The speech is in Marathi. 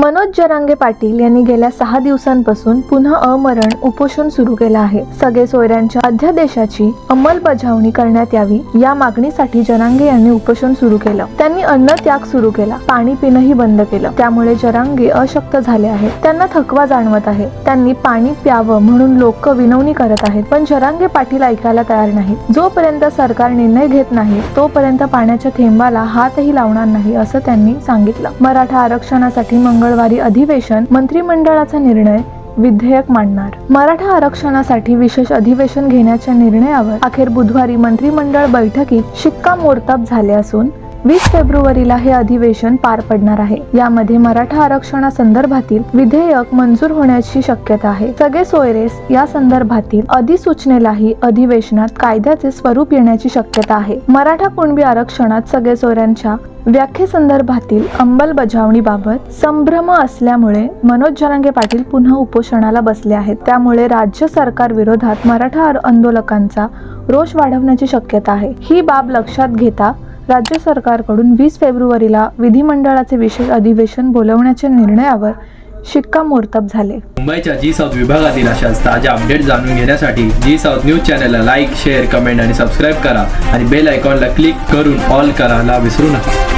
मनोज जरांगे पाटील यांनी गेल्या सहा दिवसांपासून पुन्हा अमरण उपोषण सुरू केलं आहे. सगळे सोयऱ्यांच्या अध्यादेशाची अंमलबजावणी करण्यात यावी या मागणीसाठी जरांगे यांनी उपोषण सुरू केलं. त्यांनी अन्न त्याग सुरू केला पाणी पिणंही बंद केलं. त्यामुळे जरांगे अशक्त झाले आहेत. त्यांना थकवा जाणवत आहे. त्यांनी पाणी प्यावं म्हणून लोक विनवणी करत आहेत. पण जरांगे पाटील ऐकायला तयार नाही जोपर्यंत सरकार निर्णय घेत नाही तोपर्यंत पाण्याच्या थेंबाला हातही लावणार नाही असं त्यांनी सांगितलं. मराठा आरक्षणासाठी मंगळ मंगळवारी अधिवेशन मंत्रिमंडळाचा निर्णय विधेयक मांडणार. मराठा आरक्षणासाठी विशेष अधिवेशन घेण्याच्या निर्णयावर अखेर बुधवारी मंत्रिमंडळ बैठकीत शिक्कामोर्तब झाले असून वीस फेब्रुवारीला हे अधिवेशन पार पडणार आहे. यामध्ये मराठा आरक्षणासंदर्भातील विधेयक मंजूर होण्याची शक्यता आहे. सगळे सोयरेस या संदर्भातील अधिसूचनेलाही अधिवेशनात कायद्याचे स्वरूप येण्याची शक्यता आहे. मराठा कुणबी आरक्षणात सगळे सोयऱ्यांच्या व्याख्येसंदर्भातील अंमलबजावणीबाबत संभ्रम असल्यामुळे मनोज जरांगे पाटील पुन्हा उपोषणाला बसले आहेत. त्यामुळे राज्य सरकार विरोधात मराठा आंदोलकांचा रोष वाढवण्याची शक्यता आहे. ही बाब लक्षात घेता राज्य सरकारकडून वीस फेब्रुवारीला विधिमंडळाचे विशेष अधिवेशन बोलवण्याच्या निर्णयावर शिक्कामोर्तब झाले. मुंबईच्या जी साऊथ विभागातील अशाच ताज्या अपडेट जाणून घेण्यासाठी जी साऊथ न्यूज चॅनलला लाईक शेअर कमेंट आणि सबस्क्राईब करा आणि बेल आयकॉनला क्लिक करून ऑल करायला विसरू नका.